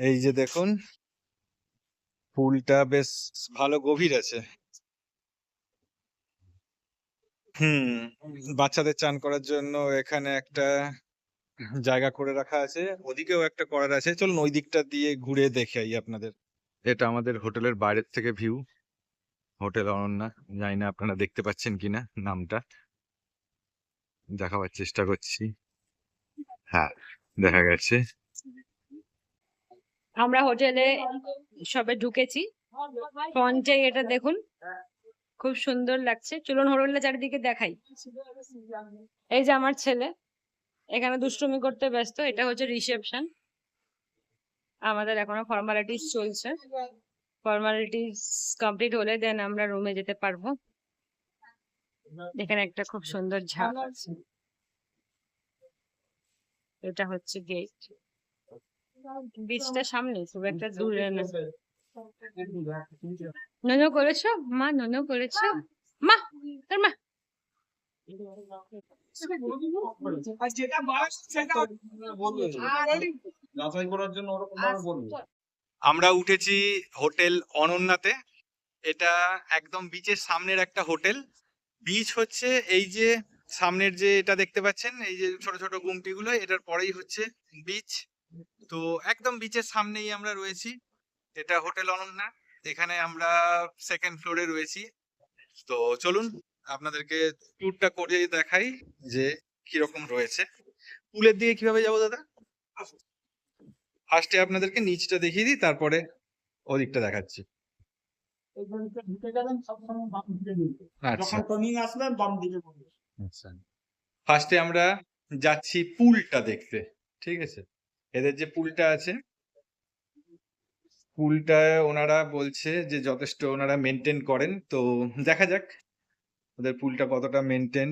এই যে দেখুন পুলটা বেশ ভালো গভীর আছে। হুম, বাচ্চাদের চান করার জন্য এখানে একটা জায়গা করে রাখা আছে, ওদিকেও একটা করার আছে। চলুন ওই দিকটা দিয়ে ঘুরে দেখাই আপনাদের। এটা আমাদের হোটেলের বাইরের থেকে ভিউ। হোটেল অনন্যা, জানি না আপনারা দেখতে পাচ্ছেন কিনা নামটা। দেখাবার চেষ্টা করছি। হ্যাঁ দেখা গেছে। আমরা হোটেলে সবে ঢুকেছি। ফ্রন্টে এটা দেখুন, খুব সুন্দর লাগছে। চলুন হোটেলটা চারিদিকে দেখাই। এই যে আমার ছেলে, এখানে দুষ্টুমি করতে ব্যস্ত, এটা হচ্ছে রিসেপশন। আমাদের এখনও ফর্মালিটিস চলছে। ফর্মালিটিস কমপ্লিট হলে দেন আমরা রুমে যেতে পারব। এখানে একটা খুব সুন্দর ঝাপ আছে। এটা হচ্ছে গেট বিচটা সামনে খুব একটা দূরে না। ননো করেছ? মা ননো করেছ? মা! তোর মা। আমরা উঠেছি হোটেল অনন্যাতে। এটা একদম বিচের সামনের একটা হোটেল। বিচ হচ্ছে এই যে সামনের যে এটা দেখতে পাচ্ছেন এই যে ছোট ছোট গুমটিগুলো এটার পরেই হচ্ছে বিচ তো একদম বিচের সামনেই আমরা রয়েছি। এটা হোটেল অনন্যা। এখানে আমরা সেকেন্ড ফ্লোরে রয়েছি। তো চলুন, আপনাদেরকে ট্যুরটা করে দেখাই যে কীরকম রয়েছে। পুলের দিকে কীভাবে যাব দাদা? ফার্স্টে আপনাদেরকে নিচটা দেখিয়ে দিই, তারপরে ওদিকটা দেখাচ্ছি। আচ্ছা। আচ্ছা। ফার্স্টে আমরা যাচ্ছি পুলটা দেখতে, ঠিক আছে? এদের যে পুলটা আছে পুলটা ওনারা বলছে যে যথেষ্ট ওনারা মেনটেন করেন। তো দেখা যাক ওদের পুলটা কতটা মেনটেন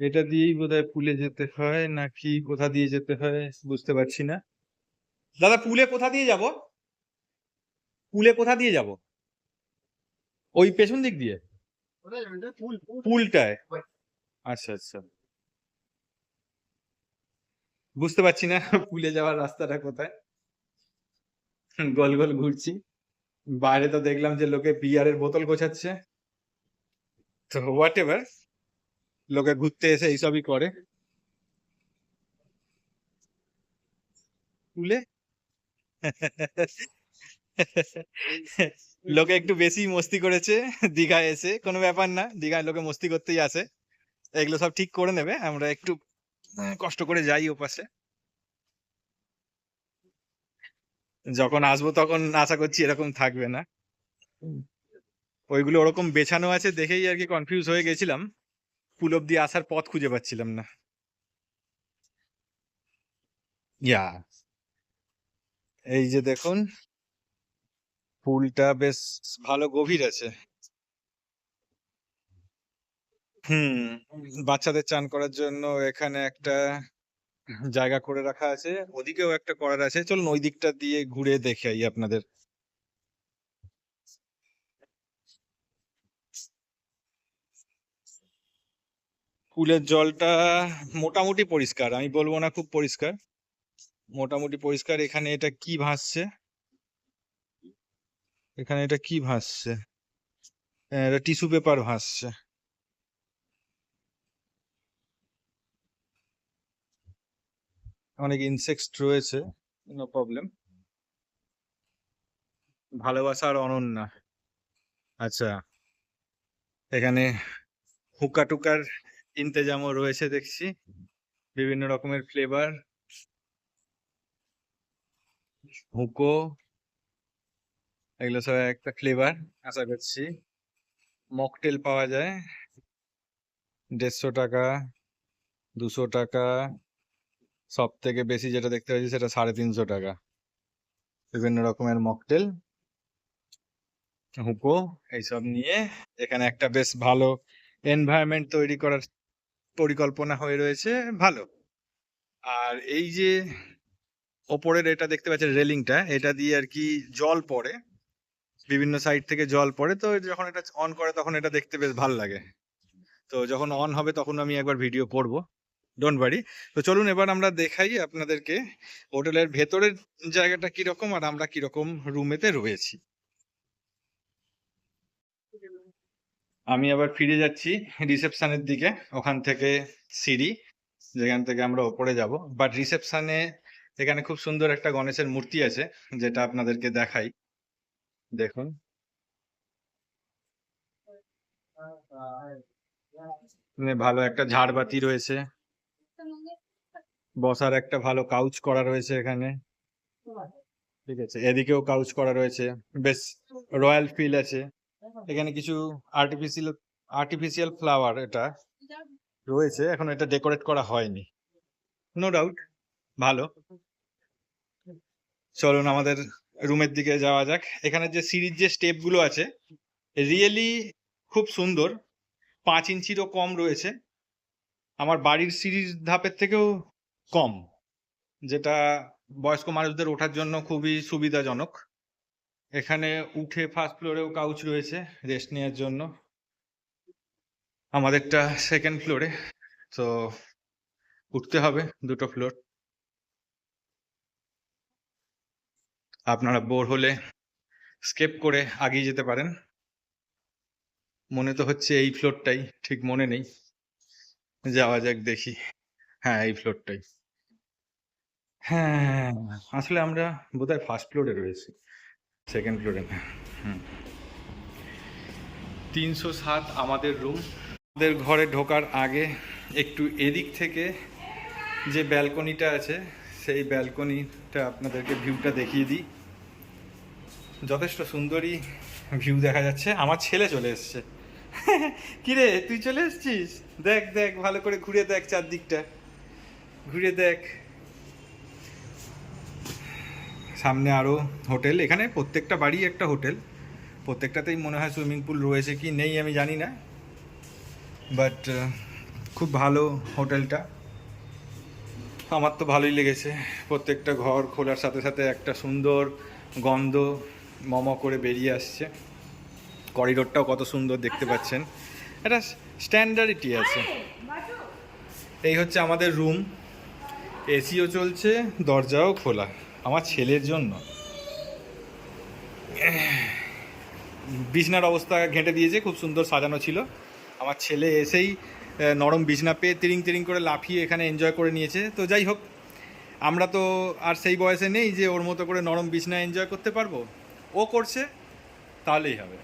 এটা দিয়েই বোধহয় পুলে যেতে হয় নাকি কোথা দিয়ে যেতে হয় বুঝতে পারছি না। দাদা পুলে কোথা দিয়ে যাব? পুলে কোথা দিয়ে যাব? ওই পেছন দিক দিয়ে? পুলটায়? আচ্ছা আচ্ছা। বুঝতে পারছি না পুলে যাওয়ার রাস্তাটা কোথায়। গোল গোল ঘুরছি। বাইরে তো দেখলাম যে লোকে বিয়ারের বোতল গোছাচ্ছে। তো হোয়াট এভার লোকে ঘুরতে এসে এইসবই করে। পুলে লোকে একটু বেশি মস্তি করেছে দীঘায় এসে। কোনো ব্যাপার না, দীঘায় লোকে মস্তি করতেই আসে। এগুলো সব ঠিক করে নেবে, আমরা একটু কষ্ট করে যাই ওপাশে যখন আসব তখন আশা করছি এরকম থাকবে না। ওইগুলো ওরকম বেছানো আছে দেখেই আর কি কনফিউজ হয়ে গেছিলাম। পুল অব্দি আসার পথ খুঁজে পাচ্ছিলাম না। ইয়া। এই যে দেখুন পুলটা বেশ ভালো গভীর আছে। হুম বাচ্চাদের চান করার জন্য এখানে একটা জায়গা করে রাখা আছে। ওদিকেও একটা করার আছে। চলুন ওই দিকটা দিয়ে ঘুরে দেখাই আপনাদের। কুলের জলটা মোটামুটি পরিষ্কার আমি বলব না খুব পরিষ্কার। মোটামুটি পরিষ্কার এখানে এটা কি ভাসছে? এখানে এটা কি ভাসছে? হ্যাঁ, এটা টিস্যু পেপার ভাসছে। অনেক ইনসেক্ট রয়েছে। নো প্রবলেম ভালোবাসার অনন্যা। আচ্ছা। এখানে হুকা টুকার ইন্তেজামও রয়েছে দেখছি। বিভিন্ন রকমের ফ্লেভার হুকো। এগুলো সব একটা ফ্লেভার আশা করছি। মকটেল পাওয়া যায়। দেড়শো টাকা দুশো টাকা। সব থেকে বেশি যেটা দেখতে পাচ্ছি সেটা সাড়ে তিনশো টাকা। বিভিন্ন রকমের মকটেল, হুকো, এইসব নিয়ে এখানে একটা বেশ ভালো এনভায়রনমেন্ট তৈরি করার পরিকল্পনা হয়ে রয়েছে, ভালো। আর এই যে ওপরের এটা দেখতে পাচ্ছেন রেলিংটা, এটা দিয়ে আর কি জল পড়ে। বিভিন্ন সাইড থেকে জল পড়ে, তো যখন এটা অন করে তখন এটা দেখতে বেশ ভালো লাগে। তো যখন অন হবে তখন আমি একবার ভিডিও করব। ওয়ারি তো চলুন এবার আমরা দেখাই আপনাদেরকে হোটেলের ভেতরের জায়গাটা কীরকম আর আমরা কীরকম রুমেতে রয়েছি। আমি আবার ফিরে যাচ্ছি রিসেপশনের দিকে, ওখান থেকে সিঁড়ি, যেখান থেকে আমরা ওপরে যাব। বাট রিসেপশনে এখানে খুব সুন্দর একটা গণেশের মূর্তি আছে, যেটা আপনাদেরকে দেখাই। দেখুন। ভালো একটা ঝাড়বাতি রয়েছে। বসার একটা ভালো কাউচ করা রয়েছে এখানে। ঠিক আছে, এদিকেও কাউচ করা রয়েছে। বেশ রয়্যাল ফিল আছে। এখানে কিছু আর্টিফিশিয়াল আর্টিফিশিয়াল ফ্লাওয়ার এটা রয়েছে, এখন এটা ডেকোরেট করা হয়নি। নো ডাউট ভালো। চলুন আমাদের রুমের দিকে যাওয়া যাক। এখানে যে সিঁড়ির যে স্টেপগুলো আছে রিয়েলি খুব সুন্দর। পাঁচ ইঞ্চিরও কম রয়েছে। আমার বাড়ির সিঁড়ির ধাপের থেকেও কম, যেটা বয়স্ক মানুষদের ওঠার জন্য খুবই সুবিধাজনক। এখানে উঠে ফার্স্ট ফ্লোরেও কাউচ রয়েছে রেস্ট নেওয়ার জন্য। আমাদেরটা সেকেন্ড ফ্লোরে তো উঠতে হবে দুটো ফ্লোর আপনারা বোর হলে স্কেপ করে আগিয়ে যেতে পারেন। মনে তো হচ্ছে এই ফ্লোরটাই ঠিক মনে নেই। যাওয়া যাক দেখি। হ্যাঁ এই ফ্লোরটাই হ্যাঁ আসলে আমরা বোধহয় ফার্স্ট ফ্লোরে রয়েছি। সেকেন্ড ফ্লোরে না তিনশো সাত আমাদের রুম আমাদের ঘরে ঢোকার আগে একটু এদিক থেকে যে ব্যালকনিটা আছে, সেই ব্যালকনিটা আপনাদেরকে ভিউটা দেখিয়ে দিই। যথেষ্ট সুন্দরই ভিউ দেখা যাচ্ছে। আমার ছেলে চলে এসছে। কিরে, তুই চলে এসছিস? দেখ দেখ, ভালো করে ঘুরে দেখ চারদিকটা। ঘুরে দেখ। সামনে আরও হোটেল। এখানে প্রত্যেকটা বাড়ি একটা হোটেল। প্রত্যেকটাতেই মনে হয় সুইমিং পুল রয়েছে কি নেই আমি জানি না। বাট খুব ভালো হোটেলটা। আমার তো ভালোই লেগেছে। প্রত্যেকটা ঘর খোলার সাথে সাথে একটা সুন্দর গন্ধ মম করে বেরিয়ে আসছে। করিডোরটাও কত সুন্দর দেখতে পাচ্ছেন। একটা স্ট্যান্ডার্ডিটি আছে। এই হচ্ছে আমাদের রুম। এসিও চলছে দরজাও খোলা। আমার ছেলের জন্য। বিছনার অবস্থা ঘেঁটে দিয়েছে, খুব সুন্দর সাজানো ছিল। আমার ছেলে এসেই নরম বিছনা পেয়ে তিরিং তিরিং করে লাফিয়ে এখানে এনজয় করে নিয়েছে। তো যাই হোক, আমরা তো আর সেই বয়সে নেই যে ওর মতো করে নরম বিছনা এনজয় করতে পারব। ও করছে, তাহলেই হবে।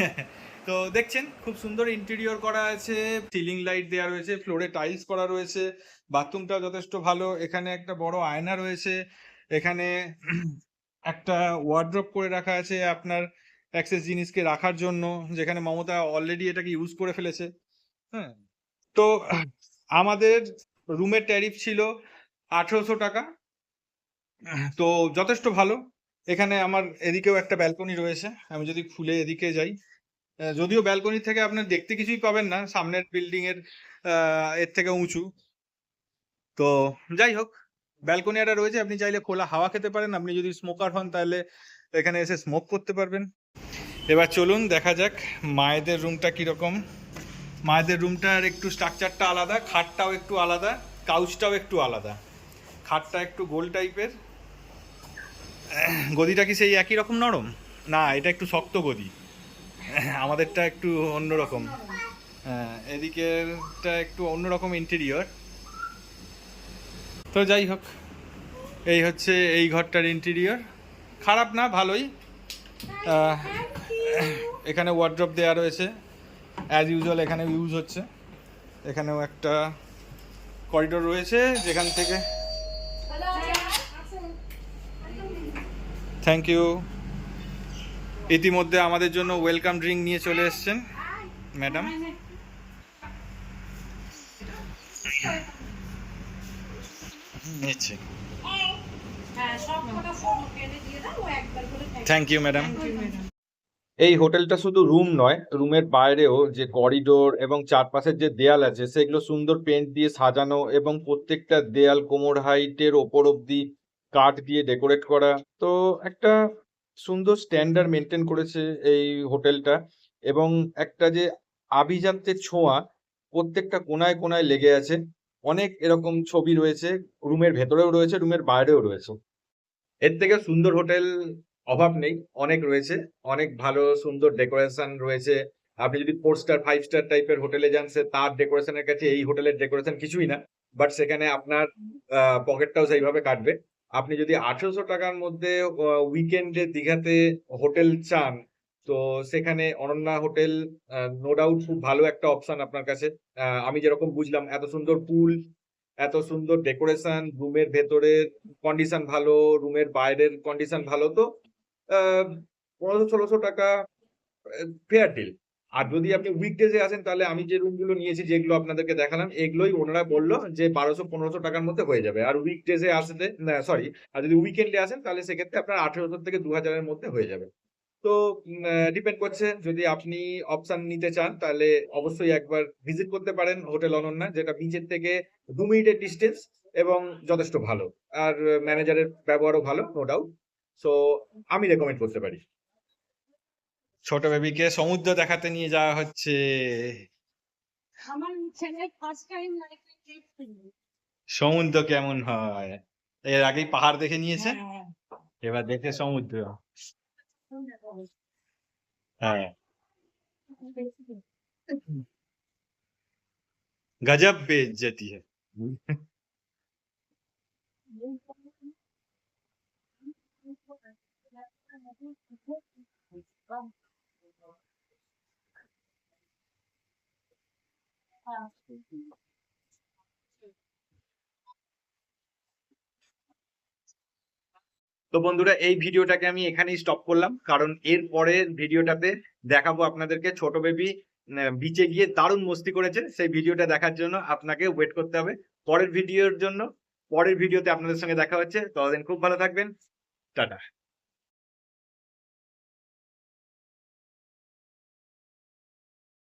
তো দেখছেন, খুব সুন্দর ইন্টেরিয়র করা আছে সিলিং লাইট দেওয়া রয়েছে ফ্লোরে টাইলস করা রয়েছে বাথরুমটা যথেষ্ট ভালো, এখানে একটা বড় আয়না রয়েছে এখানে একটা ওয়ার্ড্রপ করে রাখা আছে আপনার অ্যাক্সেস জিনিসকে রাখার জন্য, যেখানে মমতা অলরেডি এটাকে ইউজ করে ফেলেছে। হ্যাঁ? তো আমাদের রুমের ট্যারিফ ছিল আঠেরোশো টাকা। তো যথেষ্ট ভালো। এখানে আমার এদিকেও একটা ব্যালকনি রয়েছে। আমি যদি খুলে এদিকে যাই যদিও ব্যালকনি থেকে আপনার দেখতে কিছুই পাবেন না, সামনের বিল্ডিং এর এর থেকে উঁচু। তো যাই হোক ব্যালকনি একটা রয়েছে, আপনি চাইলে খোলা হাওয়া খেতে পারেন। আপনি যদি স্মোকার হন, তাহলে এখানে এসে স্মোক করতে পারবেন। এবার চলুন, দেখা যাক মায়েদের রুমটা কীরকম। মায়েদের রুমটার একটু স্ট্রাকচারটা আলাদা, খাটটাও একটু আলাদা কাউচটাও একটু আলাদা। খাটটা একটু গোল টাইপের গদিটা কি সেই একই রকম নরম? না, এটা একটু শক্ত গদি। আমাদেরটা একটু অন্যরকম। হ্যাঁ এদিকেরটা একটু অন্যরকম ইন্টেরিয়র তো যাই হোক এই হচ্ছে এই ঘরটার ইন্টেরিয়র খারাপ না ভালোই। এখানে ওয়ার্ড্রপ দেওয়া রয়েছে। অ্যাজ ইউজুয়াল এখানে ইউজ হচ্ছে। এখানেও একটা করিডোর রয়েছে যেখান থেকে থ্যাংক ইউ ইতিমধ্যে আমাদের জন্য ওয়েলকাম ড্রিঙ্ক নিয়ে চলে এসছেন ম্যাডাম নিচ্ছি। থ্যাংক ইউ ম্যাডাম এই হোটেলটা শুধু রুম নয় রুমের বাইরেও যে করিডোর এবং চারপাশের যে দেয়াল আছে সেগুলো সুন্দর পেন্ট দিয়ে সাজানো এবং প্রত্যেকটা দেয়াল কোমর হাইটের ওপর অব্দি কাঠ দিয়ে ডেকোরেট করা। তো একটা সুন্দর স্ট্যান্ডার্ড মেনটেন করেছে এই হোটেলটা এবং একটা যে আভিজাত্যের ছোঁয়া প্রত্যেকটা কোনায় কোনায় লেগে আছে। অনেক এরকম ছবি রয়েছে, রুমের ভেতরেও রয়েছে, রুমের বাইরেও রয়েছে। এর থেকে সুন্দর হোটেল অভাব নেই, অনেক রয়েছে, অনেক ভালো সুন্দর ডেকোরেশন রয়েছে। আপনি যদি ফোর স্টার ফাইভ স্টার টাইপের হোটেলে যান, সে তার ডেকোরেশনের কাছে এই হোটেলের ডেকোরেশন কিছুই না, বাট সেখানে আপনার পকেটটাও সেইভাবে কাটবে। আপনি যদি আঠেরোশো টাকার মধ্যে উইকেন্ডে দীঘাতে হোটেল চান তো সেখানে অনন্যা হোটেল নো ডাউট খুব ভালো একটা অপশন আপনার কাছে। আমি যেরকম বুঝলাম, এত সুন্দর পুল, এত সুন্দর ডেকোরেশন রুমের ভেতরের কন্ডিশন ভালো, রুমের বাইরের কন্ডিশন ভালো, তো পনেরোশো, ষোলোশো টাকা ফেয়ার ডিল আর যদি আপনি উইকডেজে আসেন, তাহলে আমি যে রুমগুলো নিয়েছি, যেগুলো আপনাদেরকে দেখালাম, এগুলোই ওনারা বলল যে বারোশো, পনেরোশো টাকার মধ্যে হয়ে যাবে। আর উইকডেজে আসতে সরি আর যদি উইকেন্ডে আসেন, তাহলে সেক্ষেত্রে আপনার আঠেরোশো থেকে দু হাজারের মধ্যে হয়ে যাবে। তো ডিপেন্ড করছে। যদি আপনি অপশন নিতে চান তাহলে অবশ্যই একবার ভিজিট করতে পারেন হোটেল অনন্যা যেটা বিচের থেকে দু মিনিটের ডিস্টেন্স এবং যথেষ্ট ভালো। আর ম্যানেজারের ব্যবহারও ভালো নো ডাউট সো আমি রেকমেন্ড করতে পারি। ছোট বেবিকে সমুদ্র দেখাতে নিয়ে যাওয়া হচ্ছে। আমার ছেলে ফার্স্ট টাইম সমুদ্র কেমন হয়? এর আগেই পাহাড় দেখে নিয়েছে? এবার দেখে সমুদ্র। হ্যাঁ गजब बेइज्जती है। তো বন্ধুরা, এই ভিডিওটাকে আমি এখানেই স্টপ করলাম। কারণ এর পরের ভিডিওটাতে দেখাবো আপনাদেরকে ছোট বেবি বিচে গিয়ে দারুণ মস্তি করেছে। সেই ভিডিওটা দেখার জন্য আপনাকে ওয়েট করতে হবে। পরের ভিডিওর জন্য, পরের ভিডিওতে আপনাদের সঙ্গে দেখা হচ্ছে। ততদিন খুব ভালো থাকবেন। টাটা।